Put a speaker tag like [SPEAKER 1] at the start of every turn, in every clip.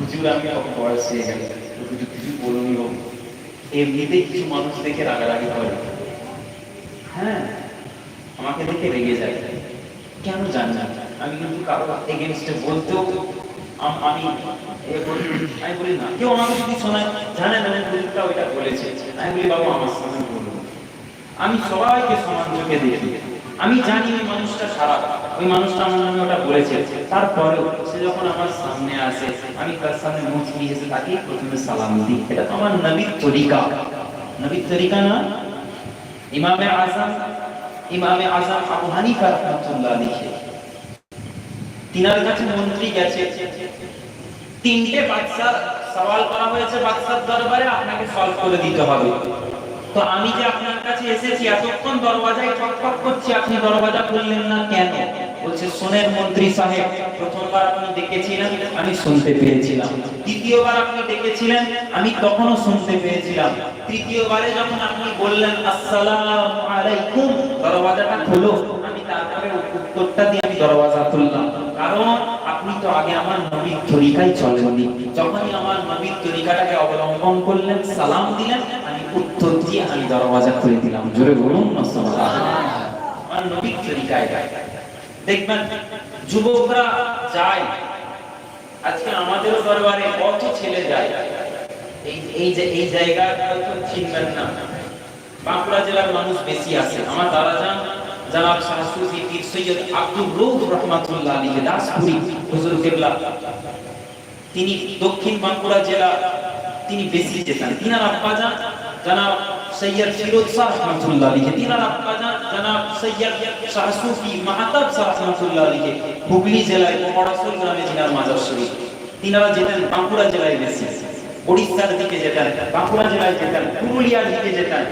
[SPEAKER 1] হুজুর আমি কত বয়স হয়ে গেল, হুজুর কিছু বলুনি কিছু মানুষ দেখে রাগারাগি হ্যাঁ। আমাকে দেখে রেগে যায়। কেন না। আমি কিন্তু কারও এগেনস্টে বলতেও আম- আমি বলি না। কেউ আমাকে যদি শোনায়, জানে না হুজুরটা ওইটা বলেছে। আমি বলি, বাবু, আমার সামনে বলুন। আমি সবাইকে সমান চোখে দেখি। আমি জানি ওই মানুষটা খারাপ ওই মানুষটা আমার নামে ওটা বলেছে। তারপরেও সে যখন আমার সামনে আসে, আমি তার সামনে হেসে তাকে প্রথমে সালাম দিই। এটা আমার নবীর তরিকা। নবীর তরিকা না? ইমামে ইমামে আবু হানিফা লিখে তিনার কাছে মন্ত্রী গেছে। তিনটে বাদশার সওয়াল করা হয়েছে বাদশার দরবারে, আপনাকে সলভ করে দিতে হবে। তো আমি যে আপনার কাছে এসেছি, এতক্ষণ দরওয়াজায় ঠকঠক করছি, আপনি দরওয়াজা খুললেন না কেন? বলছে, শোনেন মন্ত্রী সাহেব, প্রথমবার আপনি ডেকেছিলেন, আমি শুনতে পেয়েছিলাম। দ্বিতীয়বার আপনি ডেকেছিলেন, আমি তখনও শুনতে পেয়েছিলাম। তৃতীয়বারে যখন আপনি বললেন, আসসালামু আলাইকুম দরওয়াজাটা খোলো। আমি তারপরে উত্তরটা দিয়ে আমি দরওয়াজা খুললাম কারণ আপনি তো আগে আমার নবীর তরিকায় চলেননি। যখনই আমার নবীর তরিকাটাকে অবলম্বন করলেন, সালাম দিলেন, আমি উত্তর দিয়ে আমি দরওয়াজা খুলে দিলাম। জোরে বলুন না। আমার নবীর তরিকায় দেখবেন, যুবকরা যায়। আজকে আমাদের দরবারে কত ছেলে যায়। এই যে এই জায়গা চিনবেন না। বাঁকুড়া জেলার মানুষ বেশি আছে। আমার দাদা যান, জনাব শাহসুফি পীর সৈয়দ আব্দুর রহমাতুল্লাহ আলী দাসপুরি, হুজুর কেবলা। তিনি দক্ষিণ বাঁকুড়া জেলা, তিনি বেশি যেতেন। তিনার আব্বা যান, জনাব সৈয়দ ফিরোজ শাহ রহমাতুল্লাহ আলী তিনার আব্বা জনাব সৈয়দ শাহসুফি মাহতাব শাহ রহমাতুল্লাহ আলী হুগলি জেলায় পড়াশোল গ্রামে তিনার মাজার শরীফ তিনারা যেতেন বাঁকুড়া জেলায় বেশি। ওড়িশার দিকে যেতেন, বাঁকুড়া জেলায় যেতেন, পুরুলিয়ার দিকে যেতেন।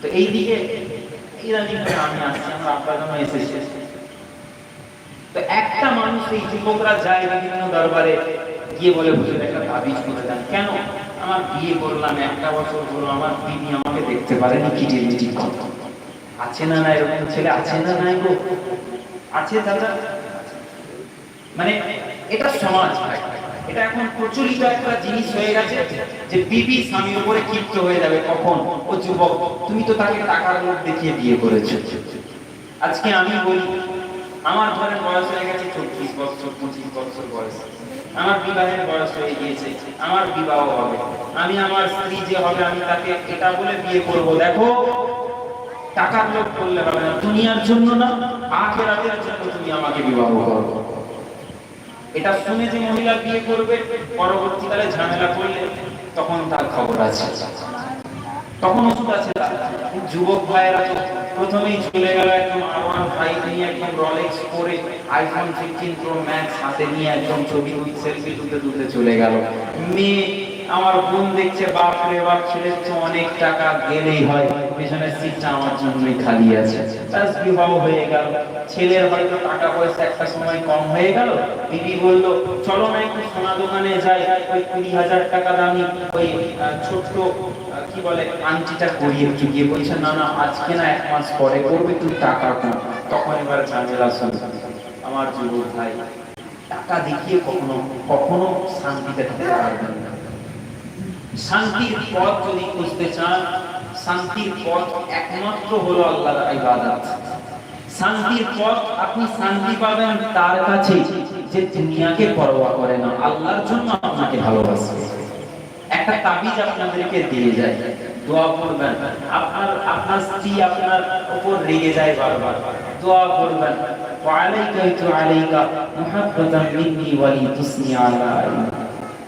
[SPEAKER 1] তো এই দিকে আমি আসছি, আমার আব্বা তো একটা মানুষ এই যুবকরা যায় বিভিন্ন দরবারে, গিয়ে বলে, হুজুর, একটা তাবিজ করে দেন। কেন? আমার বিয়ে করলাম, একটা বছর হলো আমার বিবি আমাকে দেখতে পারেনি কিটির মিটির আছে না না, এরকম ছেলে আছে না নাই গো? আছে দাদা। মানে এটা সমাজ এটা এখন প্রচলিত একটা জিনিস হয়ে গেছে যে বিবি স্বামীর উপরে ক্ষিপ্ত হয়ে যাবে কখন? ও যুবক, তুমি তো তাকে টাকার লোক দেখিয়ে বিয়ে করেছ। আজকে আমি বলি, আমার ঘরে বয়স হয়ে গেছে চব্বিশ বছর, পঁচিশ বছর বয়স। আমার বিবাহের বয়স হয়ে গিয়েছে, আমার বিবাহ হবে। আমি আমার স্ত্রী যে হবে, আমি তাকে এটা বলে বিয়ে করব। দেখো, টাকার লোক করলে হবে না, দুনিয়ার জন্য না, আখেরাতের জন্য তুমি আমাকে বিবাহ করো। এটা শুনে যে মহিলা বিয়ে করবে, পরবর্তীকালে ঝামেলা করলে তখন তার খবর আছে। তখন ওষুধ আছে। যুবক ভাইয়েরা প্রথমেই চলে গেল একদম আরওয়ান ফাইভ নিয়ে একদম রলেক্স পরে আইফোন ফিফটিন প্রো ম্যাক্স হাতে নিয়ে একদম ছবি সেলফি তুলতে তুলতে চলে গেল। মেয়ে আমার বোন দেখছে, বাপ রে, বাপ ছেলের তো অনেক টাকা গেলেই হয়। পেছনের সিটটা আমার জন্যই খালি আছে। ব্যাস, বিবাহ হয়ে গেল। ছেলের হয়তো টাকা পয়সা একটা সময় কম হয়ে গেল। দিদি বলল, চলো না একটু সোনা দোকানে যাই। ওই কুড়ি হাজার টাকা দামি ওই ছোট্ট কি বলে, আংটিটা করিয়ে একটু গিয়ে বলছে, না না, আজকে না এক মাস পরে করবে তুই টাকা কম। তখন এবার ঝামেলা শুনে আমার যুবক ভাই, টাকা দেখিয়ে কখনো কখনো শান্তিতে থাকতে পারবেন না। শান্তির পথ যদি খুঁজতে চান, শান্তির পথ একমাত্র হলো আল্লাহর ইবাদত। শান্তির পথ আপনি শান্তি পাবেন তার কাছে যে দুনিয়াকে পরোয়া করে না, আল্লাহর জন্য আপনাকে ভালোবাসে। একটা তাবিজ আপনাদেরকে দিয়ে যায়, দোয়া করবেন, আপনার আপনার স্ত্রী আপনার উপর রেগে যায় বারবার, দোয়া করবেন ওয়ালাইকা তু আলাইকা মুহাব্বাতান মিন্নি ওয়ালি তুসনি আলা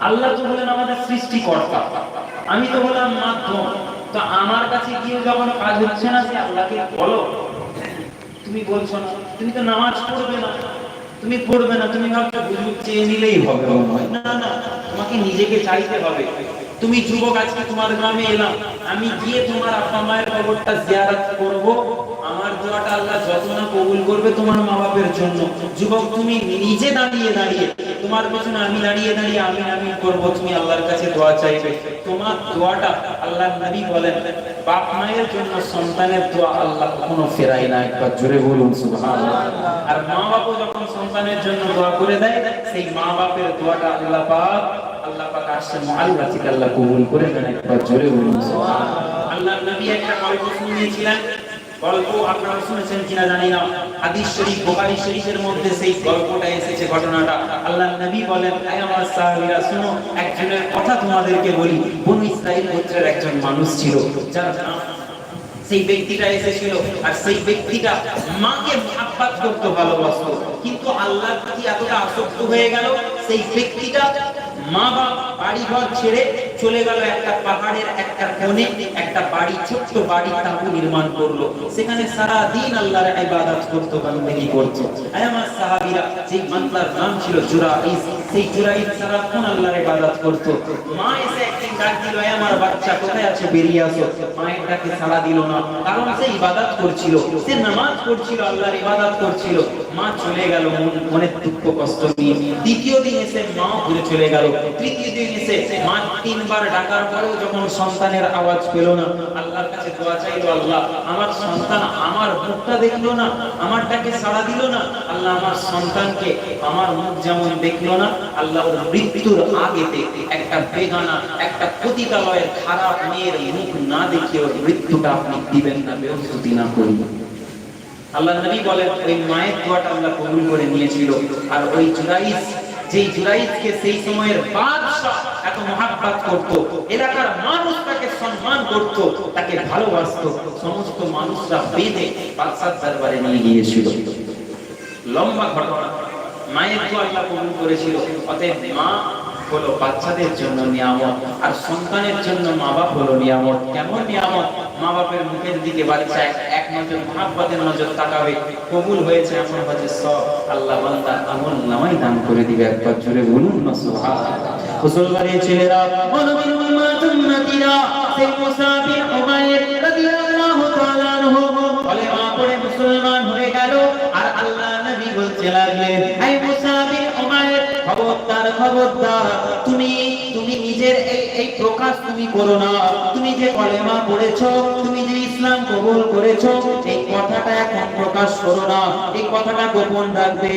[SPEAKER 1] আল্লাহ তো বলেন আমাদের সৃষ্টিকর্তা। আমি তো বললাম মাধ্যম। তো আমার কাছে গিয়ে যখন কাজ হচ্ছে না, সে আল্লাহকে বলো। তুমি বলছো না। তুমি তো নামাজ পড়বে না। তুমি পড়বে না। তুমি ভাবছ বুঝুক চেয়ে নিলেই হবে। না না। তোমাকে নিজেকে চাইতে হবে। তুমি যুবক, আজকে তোমার গ্রামে এলাম। আমি গিয়ে তোমার আব্বা মায়ের কবরটা জিয়ারত করব। আমার দোয়াটা আল্লাহ যত কবুল করবে তোমার মা বাপের জন্য। যুবক, তুমি নিজে দাঁড়িয়ে দাঁড়িয়ে। তোমার পেছনে আমি দাঁড়িয়ে দাঁড়িয়ে আমি আমি করব। তুমি আল্লাহর কাছে দোয়া চাইবে। তোমার দোয়াটা আল্লাহ নবী বলেন, বাপ মায়ের জন্য সন্তানের দোয়া আল্লাহ কখনো ফেরায় না। একবার জোরে বলুন, সুবহানাল্লাহ। আর মা বাবা যখন সন্তানের জন্য দোয়া করে দেয়, সেই মা বাপের দোয়াটা আল্লাহ পাক আল্লাহ আল্লাহ আল্লাহ সেই আল্লাহ একজন মানুষ ছিল সেই ব্যক্তিটা এসেছিল। আর সেই ব্যক্তিটা মাকে আব্বাত করতে ভালোবাসতো। কিন্তু আল্লাহর প্রতি এতটা আসক্ত হয়ে গেল, সেই ব্যক্তিটা মা বাবা বাড়ি ঘর ছেড়ে চলে গেল একটা পাহাড়ের একটা কোণে, একটা বাড়ি, ছোট্ট বাড়ি তাঁবু নির্মাণ করল। সেখানে সারা দিন আল্লাহর ইবাদত আমার সাহাবীরা মাতলার নাম ছিল জুরাইস, সেই জুরাইস সারাক্ষণ আল্লাহর ইবাদত মা এসে একদিন ডাক দিল "এ আমার বাচ্চা, কোথায় আছে? বেরিয়ে আসো। দিল না, কারণ সে ইবাদত করছিল। সে নামাজ আল্লাহর ইবাদত করছিল। মা চলে গেল মন- মনের দুঃখ, কষ্ট নিয়ে। দ্বিতীয় দিন এসে মা ঘুরে চলে গেল। তৃতীয় দিন এসে মা তিনবার ডাকার পরেও যখন সন্তানের আওয়াজ পেল না, আল্লাহর কাছে দোয়া চাইলো, আল্লাহ, আমার সন্তান আমার মুখটা দেখল না আমার ডাকে সাড়া দিল না, আল্লাহ আমার সন্তানকে আমার মুখ যেমন দেখল না আল্লাহ মৃত্যুর আগেতে একটা বেগানা, একটা পতিতালয়ের খারাপ মেয়ের মুখ না দেখে ওর মৃত্যুটা আপনি দিবেন না বেহস্তি না করি। আল্লাহ নবী বলেন, ওই মায়ের দোয়াটা আল্লাহ কবুল করে নিয়েছিল। আর ওই জুরাইস যেই জুরাইদকে সেই সময়ের বাদশাহ এত মহাব্বাত করত, এলাকার মানুষ তাকে সম্মান করত, তাকে ভালোবাসতো, সমস্ত মানুষরা বেঁধে বাদশার দরবারে নিয়ে গিয়েছিল। লম্বা ঘটনা, মায়ের তো আল্লাহ কবুল করেছিল, অতএব মা হলো বাচ্চাদের জন্য নিয়ামত আর সন্তানের জন্য মা বাপ হলো নিয়ামত। কেমন নিয়ামত? মা বাপের মুখের দিকে বাচ্চা এক- নজর মহাব্বতের নজর তাকাবে। কবুল হয়েছে এমন হচ্ছে সব আল্লাহ বান্দা আমল নামাই দান করে দিবে একবার জোরে বলুন না, সুবহানাল্লাহ। মুসলমানের ছেলেরা মনোবীর উম্মাতুন নাতিরা, সেই মুসাফির উমাইর রাদিয়াল্লাহু তাআলা আনহু। কলেমা পড়ে মুসলমান হয়ে গেল। আর আল্লাহ নবী বলতে লাগলেন এই মুসাফির খবরদার খবরদার। তুমি তুমি নিজের এই এই প্রকাশ তুমি করো না। তুমি যে কলেমা পড়েছো, তুমি যে ইসলাম কবুল করেছ, এই কথাটা এখন প্রকাশ করো না। এই কথাটা গোপন রাখবে।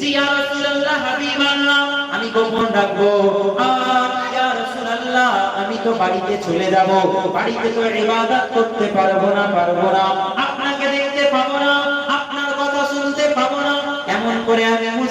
[SPEAKER 1] জি, ইয়া রাসূলুল্লাহ, হাবিবাল্লাহ, আমি গোপন রাখব। আর, ইয়া রাসূলুল্লাহ, আমি তো বাড়িতে চলে যাব। বাড়িতে তো ইবাদত করতে পারব না পারব না। আপনাকে দেখতে পাবো না।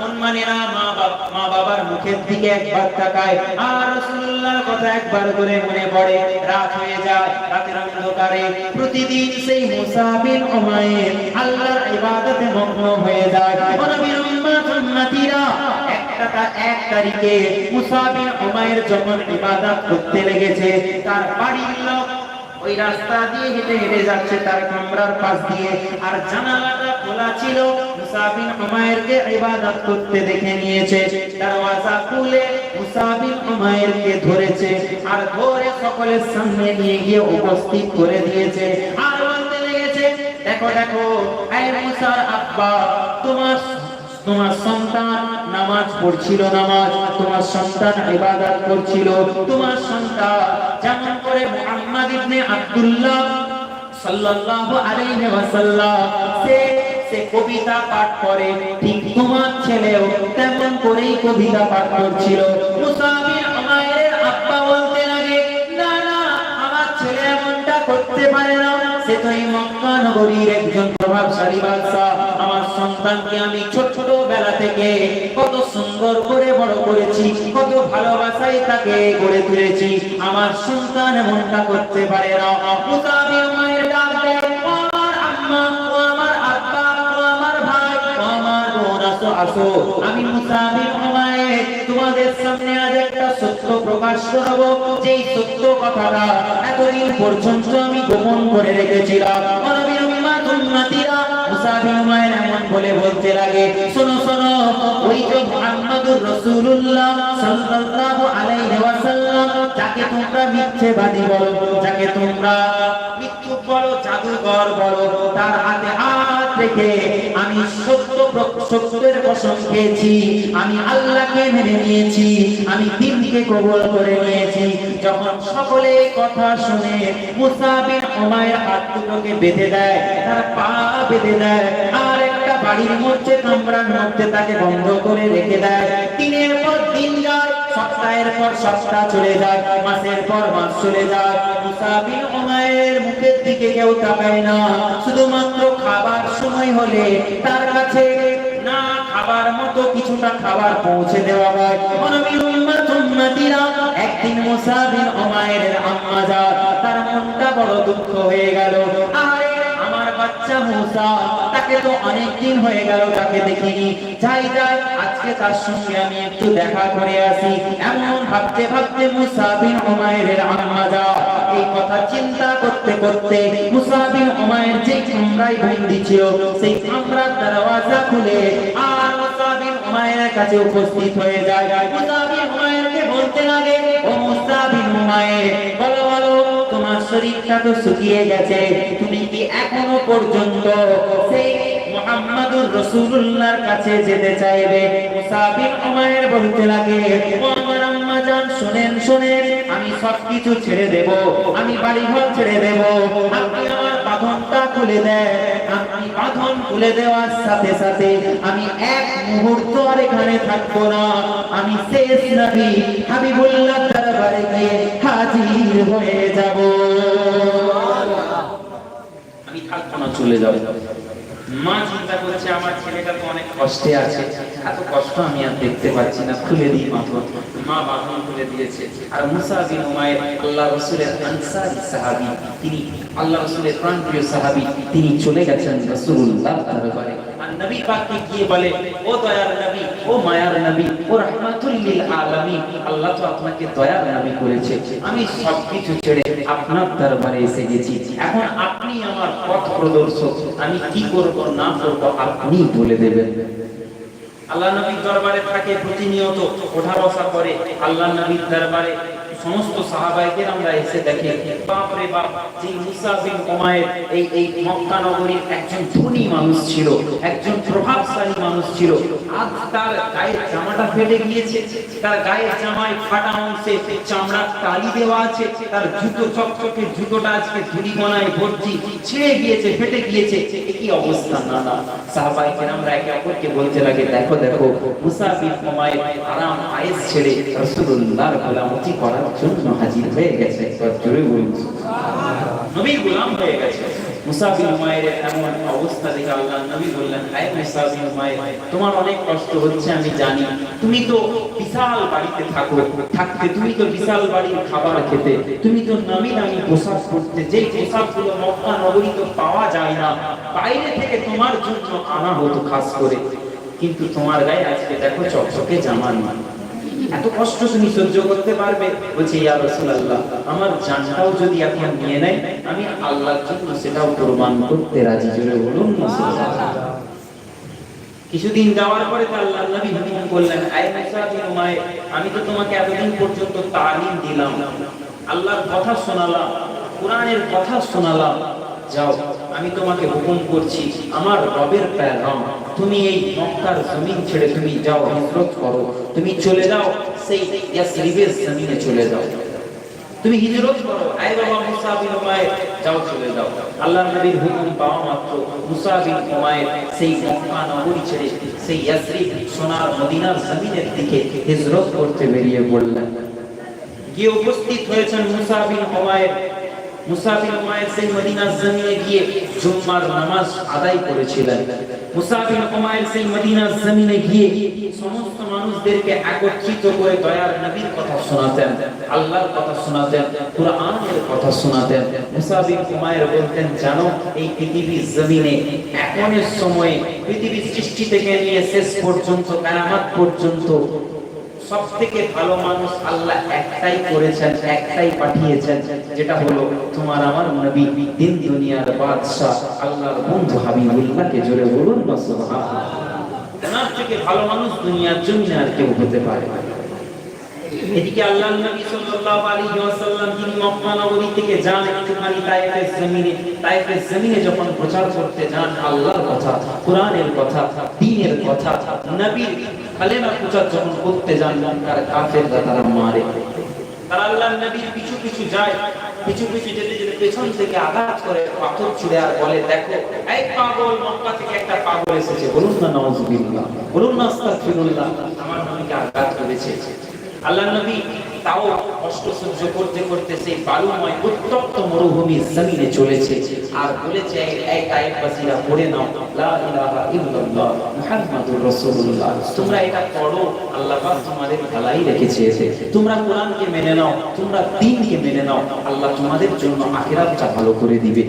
[SPEAKER 1] মন মানে না মা বাবা মা বাবার মুখের একটা এক তারিখে যখন ইবাদত করতে লেগেছে, তার বাড়ির লোক ওই রাস্তা দিয়ে হেঁটে হেঁটে যাচ্ছে তার কামরার পাশ দিয়ে। আর জানালাটা খোলা ছিল। তোমার তোমার সন্তান নামাজ পড়ছিল, নামাজ। তোমার সন্তান ইবাদত করছিল। তোমার সন্তান যেমন করে ইবনে আব্দুল্লাহ সাল্লাল্লাহু আলাইহি ওয়াসাল্লাম, সে সে কবিতা পাঠ করে। ঠিক তোমার ছেলেও তেমন করেই কবিতা পাঠ করছিল। মুসা এই মক্কা নগরীর একজন প্রভাবশালী বাদশাহ। আমার সন্তানকে আমি ছোট ছোট বেলা থেকে কত সুন্দর করে বড় করেছি, কত ভালোবাসায় তাকে গড়ে তুলেছি। আমার সন্তান এমনটা করতে পারে না।
[SPEAKER 2] আসো। আমি মুসাফির বিন তোমাদের সামনে আজ একটা সত্য প্রকাশ করব। যেই সত্য কথাটা এতদিন পর্যন্ত আমি গোপন করে রেখেছিলাম। মানবীর উম্মাত মাতিরা মুসা বিন উমাইর এমন বলে বলতে লাগে, শোনো শোনো, ওই যে মুহাম্মাদুর রাসূলুল্লাহ সাল্লাল্লাহু আলাইহি ওয়াসাল্লাম, যাকে তোমরা মিথ্যেবাদী বলো, যাকে তোমরা মিথ্যুক বলো জাদুকর বলো, তার হাতে হাত রেখে আমি সত্য সত্যের কসম খেয়েছি, আমি আল্লাহকে মেনে নিয়েছি, আমি দিনকে কবুল করে নিয়েছি। যখন সকলে কথা শুনে মুসা বিন উমাইর হাত দুটোকে বেঁধে দেয়, তার পা বেঁধে দেয় বাড়ির মধ্যে কামরার মধ্যে তাকে বন্ধ করে রেখে দেয়। দিনের পর দিন যায়, সপ্তাহের পর সপ্তাহ চলে যায়, মাসের পর মাস চলে যায়। মুসা বিন মুখের দিকে কেউ তাকায় না। শুধুমাত্র খাবার সময় হলে তার কাছে না খাবার মতো কিছুটা খাবার পৌঁছে দেওয়া হয়। মানবীর উম্মাত উম্মাতিরা একদিন মুসা বিন উমাইরের আম্মা যা তার মনটা বড় দুঃখ হয়ে গেল। আরে বাচ্চা মুসা, তাকে তো অনেক দিন হয়ে গেল তাকে দেখিনি। যাই যাই, আজকে তার সঙ্গে আমি একটু দেখা করে আসি। এমন ভাবতে ভাবতে মুসা বিন উমাইরের আম্মা যা। এই কথা চিন্তা করতে করতে মুসা বিন উমাইর যে কামরায় বন্দী ছিল, সেই কামরার দরওয়াজা খুলে আর মুসা বিন উমাইরের কাছে উপস্থিত হয়ে যায়। মুসা বিন উমাইরকে বলতে লাগে, ও মুসা বিন উমাইর, বলো শরীরটা তো শুকিয়ে গেছে। তুমি কি এখনও পর্যন্ত সেই মোহাম্মদুর রসুল্লার কাছে যেতে চাইবে? মুসাফির উমায়ের বলতে লাগে আমার আম্মা জান, শুনেন শুনেন, আমি সবকিছু ছেড়ে দেব, আমি বাড়ি ঘর ছেড়ে দেব। আমার বাঁধনটা খুলে দেয়। আমি বাঁধন খুলে দেওয়ার সাথে সাথে আমি এক মুহূর্ত আর এখানে থাকব না। আমি শেষ নবী হাবিবুল্লাহ দরবারে গিয়ে হাজির হয়ে যাব।
[SPEAKER 1] আমি থাকব না, চলে যাব। মা চিন্তা করছে, আমার ছেলেটা তো অনেক কষ্টে আছে। এত কষ্ট আমি আর দেখতে পাচ্ছি না, খুলে দিই বাঁধন মা বাঁধন খুলে দিয়েছে। আর মুসা বিন উমায়ের আল্লাহ রসুলের আনসারি সাহাবি, তিনি আল্লাহ রসুলের প্রাণপ্রিয় সাহাবি, তিনি চলে গেছেন রসুল্লাহ দরবারে। নবী পাককে গিয়ে বলে, ও দয়ার নবী, ও মায়ার নবী, ও রাহমাতুল লিল আলামিন, আল্লাহ তো আপনাকে দয়ার নবী করেছে। আমি সবকিছু ছেড়ে আপনার দরবারে এসে গেছি। এখন আপনি আমার পথ প্রদর্শক, আমি কি করব, না করব, আপনি বলে দেবেন। আল্লাহ নবীর দরবারে থাকে প্রতিনিয়ত ওঠা বসা করে, আল্লাহ নবীর দরবারে সমস্ত সাহাবাইকে আমরা এসে দেখে বাপ রে বাপ, যে মুসা বিন উমায়ের এই এই মক্কা নগরীর একজন ধনী মানুষ ছিল, একজন প্রভাবশালী মানুষ ছিল। আজ তার গায়ের জামাটা ফেটে গিয়েছে, তার গায়ের জামায় ফাটা অংশে চামড়ার তালি দেওয়া আছে, তার জুতো, চকচকে জুতোটা আজকে ধুলি গনায় ভর্তি, ছিঁড়ে গিয়েছে, ফেটে গিয়েছে, এ কি অবস্থা না না সাহাবাই কেরামরা একে অপরকে বলতে লাগে, দেখো দেখো, মুসা বিন উমায়ের আরাম আয়েস ছেড়ে রাসূলুল্লাহর গোলামতি করার জন্য হাজির হয়ে গেছে জোরে বলুন। নবীর গোলাম হয়ে গেছে। মুসা বিন এমন অবস্থা দেখে আল্লাহ নবী বললেন আয় মুসা বিন তোমার অনেক কষ্ট হচ্ছে, আমি জানি। তুমি তো বিশাল বাড়িতে থাকো। থাকতে তুমি তো বিশাল বাড়ির খাবার খেতে। তুমি তো নামি নামি পোশাক পরতে। যেই পোশাকগুলো মক্কা নগরী তো পাওয়া যায় না, বাইরে থেকে তোমার জন্য আনা হতো খাস করে। কিন্তু তোমার গায়ে আজকে দেখো চকচকে জামা নেই। এত কষ্ট তুমি সহ্য করতে পারবে? বলছে, ইয়া রাসূলুল্লাহ, আমার জানটাও যদি নিয়ে আমি আল্লাহর জন্য সেটাও করতে রাজি। বলুন কিছুদিন যাওয়ার পরে তো আল্লাহ নবী হুকুম করলেন আয় আমি তো তোমাকে এতদিন পর্যন্ত তালিম দিলাম। আল্লাহর কথা শোনালাম, কোরআনের কথা শোনালাম। যাও, আমি তোমাকে হুকুম করছি, আমার রবের প্যারাম তুমি এই মক্কার জমিন ছেড়ে তুমি যাও, হিজরত করো। তুমি চলে যাও, সেই ইয়াসরিবের জমিনে চলে যাও। তুমি হিজরত করো। আয় বাবা মুসা বিন উমাইর, যাও চলে যাও। আল্লাহর নবীর হুকুম পাওয়া মাত্র মুসা বিন উমাইর সেই মক্কা নগরী ছেড়ে সেই ইয়াসরিব সোনার মদিনার জমিনের দিকে হিজরত করতে বেরিয়ে পড়লেন। গিয়ে উপস্থিত হয়েছেন মুসা বিন উমাইর। মুসাফির উমায়ের সেই মদিনার জমিনে গিয়ে জুম্মার নামাজ আদায় করেছিলেন। মুসাফির উমায়ের সেই মদিনার জমিনে গিয়ে সমস্ত মানুষদেরকে একত্রিত করে দয়ার নবীর কথা শোনাতেন, আল্লাহর কথা শোনাতেন, কুরআনের কথা শোনাতেন। মুসাফির উমায়ের বলতেন, জানো, এই পৃথিবীর জমিনে এখনের সময়ে পৃথিবীর সৃষ্টি থেকে নিয়ে শেষ পর্যন্ত, কায়ামাত পর্যন্ত সব থেকে ভালো মানুষ আল্লাহ একটাই করেছেন, একটাই পাঠিয়েছেন, যেটা হলো তোমার আমার নবী দিন দুনিয়ার বাদশাহ, আল্লাহর বন্ধু হাবিবুল্লাহকে জোরে বলুন না সুবহানাল্লাহ থেকে ভালো মানুষ দুনিয়ার জমিনে কেউ হতে পারে না। এদিকে আল্লাহ নবী সাল্লাল্লাহু আলাইহি ওয়াসাল্লাম তিনি মক্কা নগরী থেকে যান একটুখানি তায়েফের জমিনে তায়েফের জমিনে যখন প্রচার করতে যান, আল্লাহর কথা, কোরআনের কথা দ্বীনের কথা, নবীর কালেমা প্রচার যখন করতে যান মক্কার কাফেররা তারা মারে। তারা আল্লাহ নবীর পিছু পিছু যায়, পিছু পিছু যেতে যেতে পেছন থেকে আঘাত করে, পাথর ছুঁড়ে আর বলে, দেখো, এই পাগল মক্কা থেকে একটা পাগল এসেছে। বলুন না, নওয়াজুবিল্লাহ, বলুন না, আস্তাগফিরুল্লাহ, আমার নবীকে আঘাত করেছে। আল্লাহ নবী তাও কষ্ট সহ্য করতে করতে সেই বালুময় উত্তপ্ত মরুভূমির জমিনে চলেছে। আর বলেছে, এই পড়ে নাও। লা ইলাহা ইল্লাল্লাহ, মুহাম্মাদুর রাসূলুল্লাহ। তোমরা এটা পড়ো, আল্লাহ পাক তোমাদের ভালাই রেখেছে তোমরা কোরআনকে মেনে নাও, তোমরা দ্বীনকে মেনে নাও। আল্লাহ তোমাদের জন্য আখিরাতটা ভালো করে দিবে।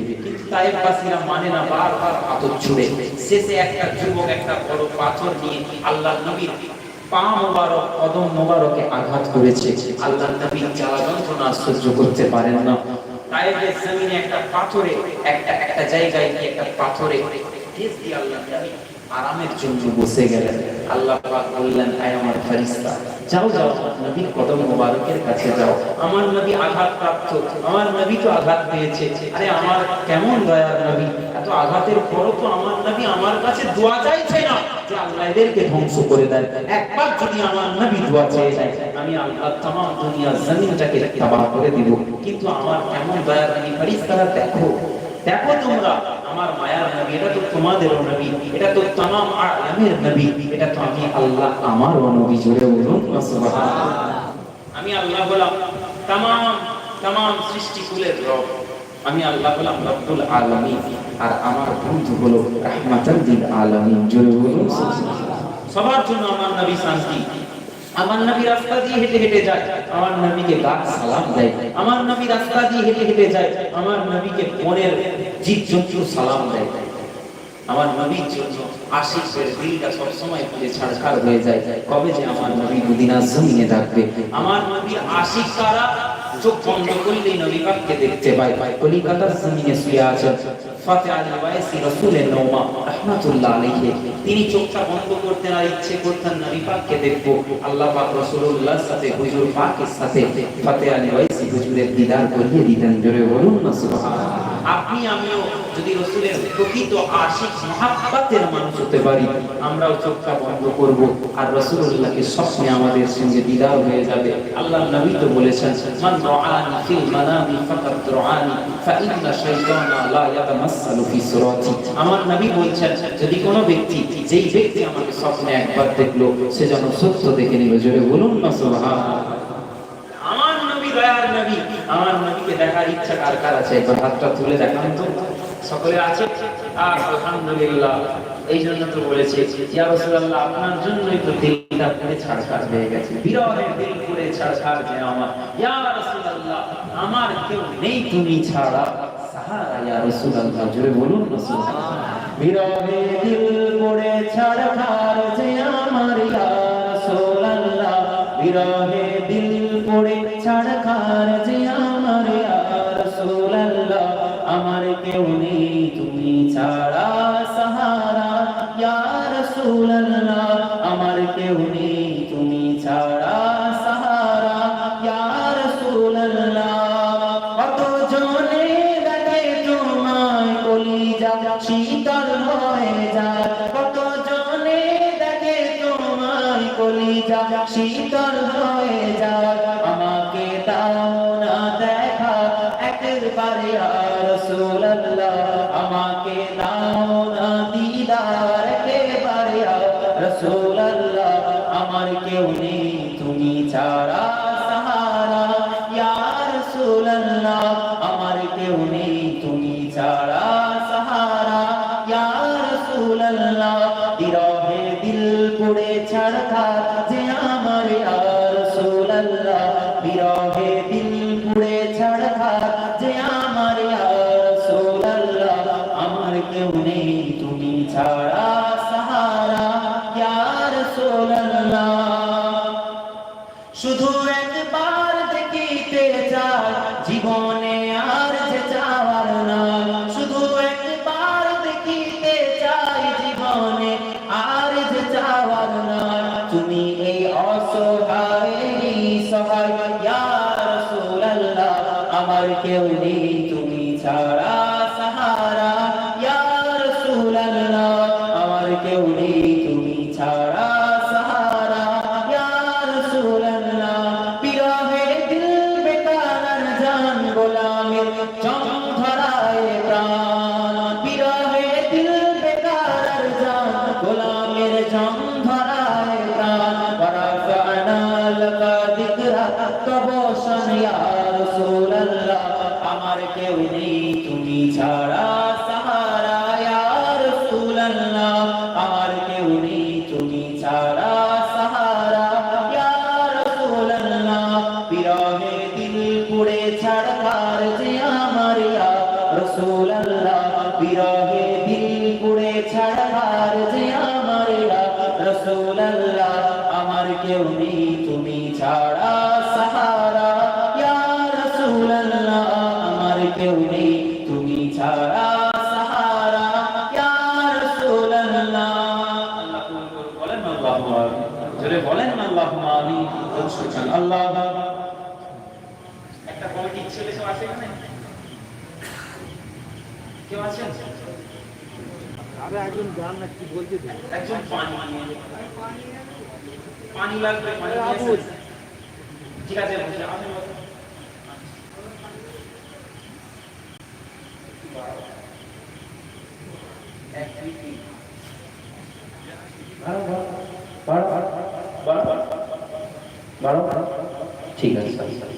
[SPEAKER 1] মানে শেষে একটা যুবক, একটা বড় পাথর নিয়ে আল্লাহ নবীর পা মোবারক, কদম মোবারকে আঘাত করেছে। আল্লাহ নবী জ্বালা যন্ত্রণা সহ্য করতে পারেন না তাইফের জমিনে একটা পাথরে, একটা একটা জায়গায় গিয়ে একটা পাথরে ঠেস দিয়ে আল্লাহ নবী আরামের জন্য বসে গেলেন। আল্লাহ বললেন, আয় আমার ফারিস্তা যাও যাও নবীর কদম মোবারকের কাছে যাও। আমার নবী আঘাত প্রাপ্ত আমার নবী তো আঘাত পেয়েছে। আরে, আমার কেমন দয়ার নবী? এত আঘাতের পরও তো আমার নবী আমার কাছে দোয়া চাইছে না আমার নবী দেখো দেখো তোমরা, আমার মায়া নবী এটা তো তোমাদেরও নবী এটা তো तमाम আলমের নবী এটা তো আমি আল্লাহ আমারও নবী জুড়ে বলুন না সুবহানাল্লাহ আমি আল্লাহ বললাম तमाम तमाम সৃষ্টি কুলের রব আমি আল্লাহ বললাম রব্বুল আলামিন আর আমার বন্ধু হলো রাহমাতাল লিল আলামিন জুড়ে বলুন সুবহানাল্লাহ। সবার জন্য আমার নবী শান্তি আমার নবী রাস্তা দিয়ে হেঁটে হেঁটে যায় আমার নবীকে গাছ সালাম দেয় আমার নবী রাস্তা দিয়ে হেঁটে হেঁটে যায় আমার নবীকে বনের জীব জন্তু সালাম দেয় আমার নবীর জন্য আশিকের সব সময় ফুলে ছাড়খাড় হয়ে যায়। কবে যে আমার নবী আর জমিনে থাকবে? আমার নবীর আশিক কারা চোখ বন্ধ করলেই নবী পাককে দেখতে পায়। কলিকাতার জমিনে শুয়ে আছেন ফাতে আলী ওয়াইসি রাসূলের নওমা রাহমাতুল্লাহ আলাইহি। তিনি চোখটা বন্ধ করতেন আর ইচ্ছে করতেন নবী পাককে দেখব। আল্লাহ পাক রাসূলুল্লাহর সাথে, হুজুর পাকের সাথে ফাতে আলী ওয়াইসি হুজুরের দিদার করিয়ে দিতেন। জোরে বলুন না সুবহানাল্লাহ। আপনি, আমিও যদি রসুলের প্রকৃত আশিক মহাব্বাতের মানুষ হতে পারি, আমরাও চোখটা বন্ধ করব আর রসুল্লাহকে স্বপ্নে আমাদের সঙ্গে দিদার হয়ে যাবে। আল্লাহ নবী তো বলেছেন, মান ফিল মানামি রাআনি, ফাইন্না শাইতানা লা ইয়াতামাসসালু ফি সুরাতি। আমার নবী যদি কোনো ব্যক্তি, যেই ব্যক্তি আমাকে স্বপ্নে একবার দেখল, সে যেন সত্য দেখে নিল জোরে বলুন না, সুবহানাল্লাহ। নবী। আমার নবীকে দেখার ইচ্ছা কার কার আছে? একবার হাতটা তুলে দেখান তো। সকলে আছে? আর আলহামদুলিল্লাহ এই জন্য তো বলেছে, ইয়া রাসূলুল্লাহ, আপনার জন্যই তো দিলটা পুরে হয়ে গেছে। দিল পুরে আমার। ইয়া রাসূলুল্লাহ, আমার কেউ নেই তুমি ছাড়া। সাহারা ইয়া রাসূলুল্লাহ বলুন না, সুবহানাল্লাহ। দিল পুরে পড়ে ছাড়খার যে আমার রাসূলুল্লাহ আমার কেউ নেই, তুমি ছাড়া সাহারা। ইয়া রাসূলুল্লাহ, আমার কেউ নেই, তুমি ছাড়া জনে দেখে তোমায় কলিজা, শীতল হয়ে যায়। কত জনে দেখে তোমায় কলিজা, শীতল হয়ে আমাকে দাও না দিদার একেবারে আর আমার কেউ নেই তুমি ছাড়া
[SPEAKER 2] তুমি ছাড়া
[SPEAKER 1] আছে এখানে? কেউ আছেন
[SPEAKER 3] আরে একজন গান না কি বলছে
[SPEAKER 1] একজন পানি পানি লাগবে পানি ঠিক আছে
[SPEAKER 2] ঠিক আছে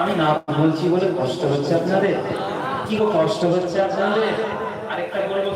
[SPEAKER 2] আমি না বলছি বলে কষ্ট হচ্ছে আপনাদের? কি কষ্ট হচ্ছে আপনাদের?
[SPEAKER 1] আরেকটা বলব।